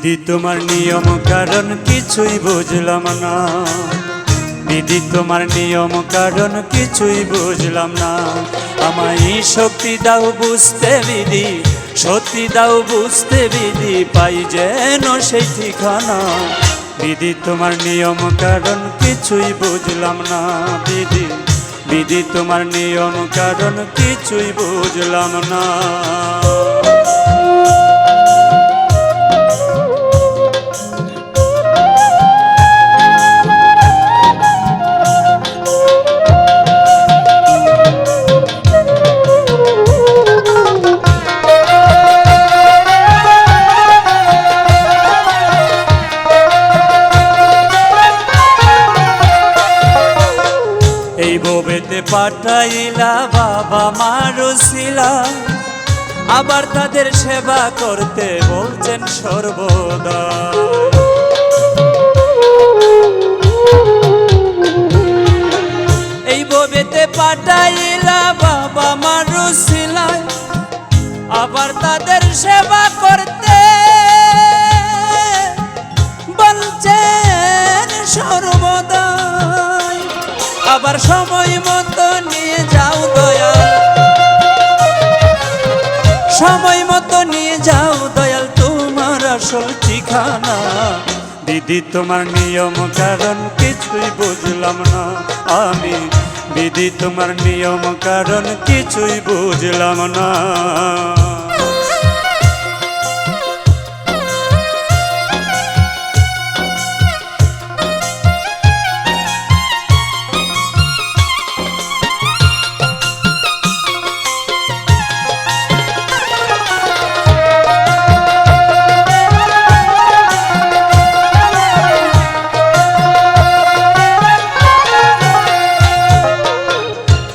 তোমার নিয়ম, কারণ কিছুই বুঝলাম না। বিধি তোমার নিয়ম, কারণ কিছুই বুঝলাম না। আমায় শক্তি দাও, বুঝতে বিধি সত্যি দাও, বুঝতে বিধি, পাই যেন সেই ঠিকানা। বিধি তোমার নিয়ম, কারণ কিছুই বুঝলাম না। বিধি বিধি তোমার নিয়ম, কারণ কিছুই বুঝলাম না। ববেতে পাঠাইলা, বাবা মারুসিলা আবার তাদের সেবা করতে বলছেন সর্বদা। এই ববেতে পাঠাইলা, বাবা মারুসিলা আবার তাদের সেবা করতে আবার সময় মতো নিয়ে যাও দয়াল। সময় মতো নিয়ে যাও দয়াল, তোমার আসল ঠিকানা। দিদি, তোমার নিয়ম কারণ কিছুই বুঝলাম না আমি। দিদি, তোমার নিয়ম কারণ কিছুই বুঝলাম না।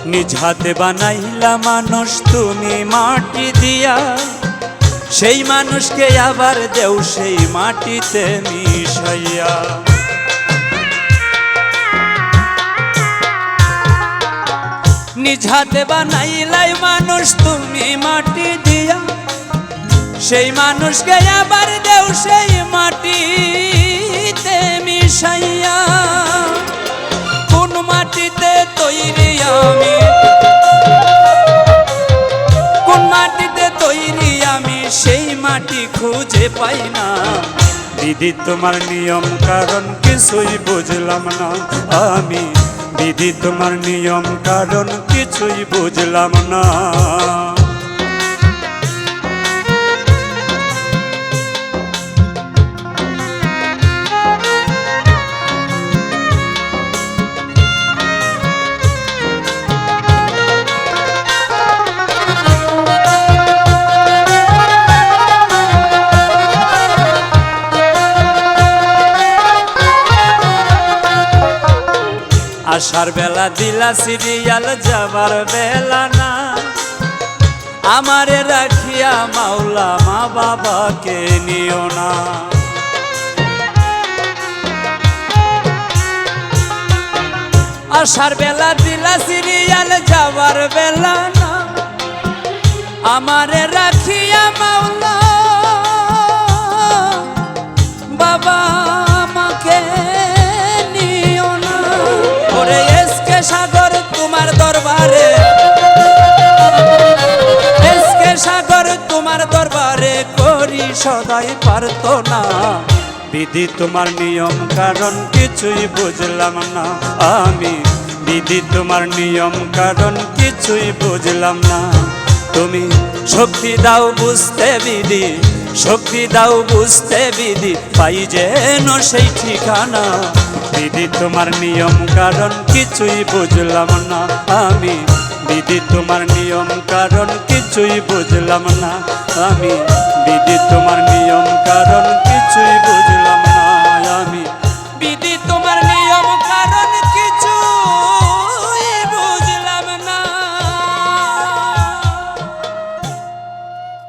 নিজ হাতে বানাইলা মানুষ, তুমি মাটি দিয়া। সেই মানুষকে আবার দেও সেই মাটিতে মিশাইয়া। নিজ হাতে বানাইলাই মানুষ, তুমি মাটি দিয়া। সেই মানুষকে আবার দেও সেই মাটিতে মিশাইয়া। সেই মাটি খুঁজে পাই না। দিদি, তোমার নিয়ম কারণ কিছুই বুঝলাম না আমি। দিদি, তোমার নিয়ম কারণ কিছুই বুঝলাম না। আসার বেলা দিলা সিরিয়াল যাবার বেলা না। আমারে রাখিয়া মাওলা মা বাবাকে নিও না। আসার বেলা দিলা সিরিয়াল যাবার বেলা না। আমারে রাখিয়া মাওলা সদাই পারতো না। বিধি তোমার নিয়ম, কারণ কিছুই বুঝলাম না। আমি বিধি তোমার নিয়ম, কারণ কিছুই বুঝলাম না। তুমি শক্তি দাও বুঝতে বিধি, শক্তি দাও বুঝতে বিধি, পাই যেন সেই ঠিকানা। বিধি তোমার নিয়ম, কারণ কিছুই বুঝলাম না। আমি বিধি তোমার নিয়ম কারণ কিছুই বুঝলাম না। আমি বিধি তোমার নিয়ম কারণ কিছুই বুঝলাম